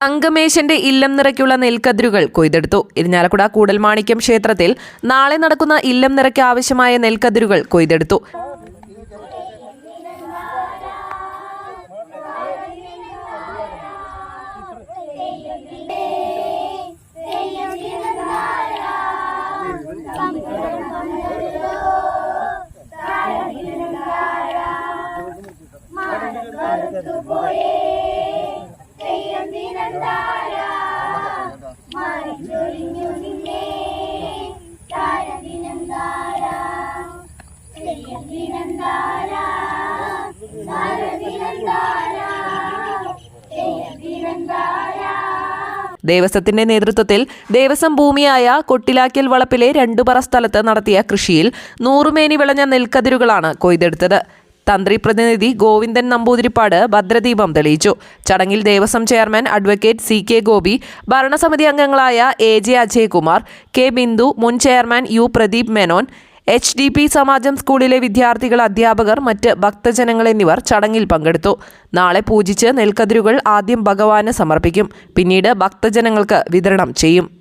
തങ്കമേശന്റെ ഇല്ലം നിറയ്ക്കുള്ള നെൽക്കതിരുകൾ കൊയ്തെടുത്തു. ഇരിഞ്ഞാലക്കുട കൂടൽമാണിക്യം ക്ഷേത്രത്തിൽ നാളെ നടക്കുന്ന ഇല്ലം നിറയ്ക്ക് ആവശ്യമായ നെൽക്കതിരുകൾ കൊയ്തെടുത്തു. ദേവസ്വത്തിന്റെ നേതൃത്വത്തിൽ ദേവസ്വം ഭൂമിയായ കൊട്ടിലാക്കൽ വളപ്പിലെ രണ്ടു പറ സ്ഥലത്ത് നടത്തിയ കൃഷിയിൽ നൂറുമേനി വിളഞ്ഞ നെൽക്കതിരുകളാണ് കൊയ്തെടുത്തത്. തന്ത്രി പ്രതിനിധി ഗോവിന്ദൻ നമ്പൂതിരിപ്പാട് ഭദ്രദീപം തെളിയിച്ചു. ചടങ്ങിൽ Devaswom chairman advocate C K Gopi ഭരണസമിതി അംഗങ്ങളായ A J Ajaykumar K Bindu മുൻ chairman U Pradeep Menon H D P Samajam സ്കൂളിലെ വിദ്യാർത്ഥികൾ അധ്യാപകർ മറ്റ് ഭക്തജനങ്ങൾ എന്നിവർ ചടങ്ങിൽ പങ്കെടുത്തു. നാളെ പൂജിച്ച് നെൽക്കതിരുകൾ ആദ്യം ഭഗവാന് സമർപ്പിക്കും. പിന്നീട് ഭക്തജനങ്ങൾക്ക് വിതരണം ചെയ്യും.